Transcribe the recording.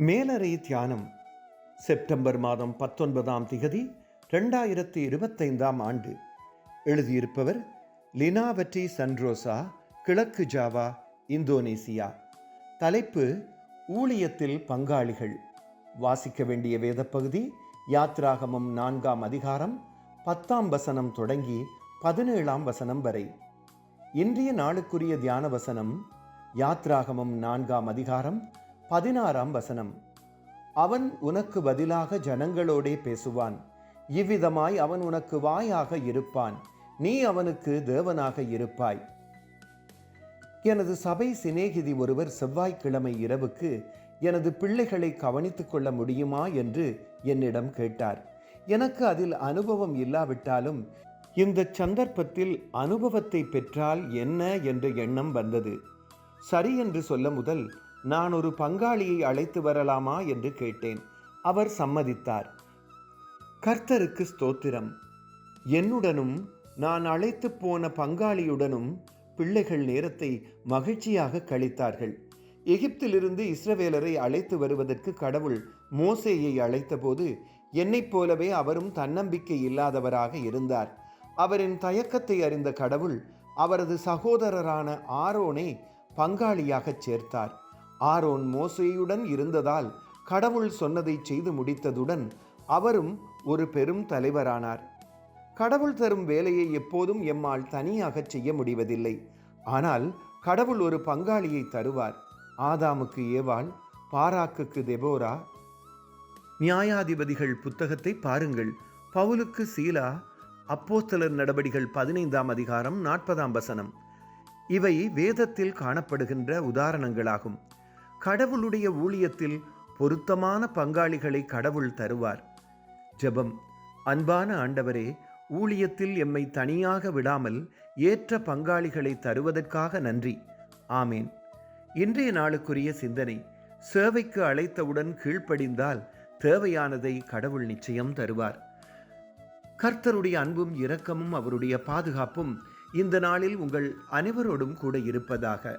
மேலறை தியானம் செப்டம்பர் மாதம் பத்தொன்பதாம் திகதி ரெண்டாயிரத்தி இருபத்தைந்தாம் ஆண்டு. எழுதியிருப்பவர் லினாவட்டி சன்ரோசா கிழக்கு ஜாவா இந்தோனேசியா. தலைப்பு ஊழியத்தில் பங்காளிகள். வாசிக்க வேண்டிய வேதப்பகுதி யாத்ராகமம் நான்காம் அதிகாரம் பத்தாம் வசனம் தொடங்கி பதினேழாம் வசனம் வரை. இன்றைய நாளுக்குரிய தியான வசனம் யாத்ராகமம் நான்காம் அதிகாரம் பதினாறாம் வசனம். அவன் உனக்கு பதிலாக ஜனங்களோடே பேசுவான். இவ்விதமாய் அவன் உனக்கு வாயாக இருப்பான். நீ அவனுக்கு தேவனாக இருப்பாய். எனது சபை சிநேகிதி ஒருவர் செவ்வாய்க்கிழமை இரவுக்கு எனது பிள்ளைகளை கவனித்துக் கொள்ள முடியுமா என்று என்னிடம் கேட்டார். எனக்கு அதில் அனுபவம் இல்லாவிட்டாலும் இந்த சந்தர்ப்பத்தில் அனுபவத்தை பெற்றால் என்ன என்ற எண்ணம் வந்தது. சரி என்று சொல்ல முதல் நான் ஒரு பங்காளியை அழைத்து வரலாமா என்று கேட்டேன். அவர் சம்மதித்தார். கர்த்தருக்கு ஸ்தோத்திரம். என்னுடனும் நான் அழைத்து போன பங்காளியுடனும் பிள்ளைகள் நேரத்தை மகிழ்ச்சியாக கழித்தார்கள். எகிப்திலிருந்து இஸ்ரவேலரை அழைத்து வருவதற்கு கடவுள் மோசேயை அழைத்தபோது என்னைப் போலவே அவரும் தன்னம்பிக்கை இல்லாதவராக இருந்தார். அவரின் தயக்கத்தை அறிந்த கடவுள் அவரது சகோதரரான ஆரோனை பங்காளியாகச் சேர்த்தார். ஆரோன் மோசேயுடன் இருந்ததால் கடவுள் சொன்னதை செய்து முடித்ததுடன் அவரும் ஒரு பெரும் தலைவரானார். கடவுள் தரும் வேலையை எப்போதும் எம்மால் தனியாக செய்ய முடிவதில்லை. ஆனால் கடவுள் ஒரு பங்காளியை தருவார். ஆதாமுக்கு ஏவாள் பாராக்குக்கு தெபோரா. நியாயாதிபதிகள் புத்தகத்தை பாருங்கள். பவுலுக்கு சீலா அப்போஸ்தலர் நடபடிகள் பதினைந்தாம் அதிகாரம் நாற்பதாம் வசனம். இவை வேதத்தில் காணப்படுகின்ற உதாரணங்களாகும். கடவுளுடைய ஊழியத்தில் பொருத்தமான பங்காளிகளை கடவுள் தருவார். ஜெபம். அன்பான ஆண்டவரே ஊழியத்தில் எம்மை தனியாக விடாமல் ஏற்ற பங்காளிகளை தருவதற்காக நன்றி. ஆமேன். இன்றைய நாளுக்குரிய சிந்தனை சேவைக்கு அழைத்தவுடன் கீழ்ப்படிந்தால் தேவையானதை கடவுள் நிச்சயம் தருவார். கர்த்தருடைய அன்பும் இரக்கமும் அவருடைய பாதுகாப்பும் இந்த நாளில் உங்கள் அனைவரோடும் கூட இருப்பதாக.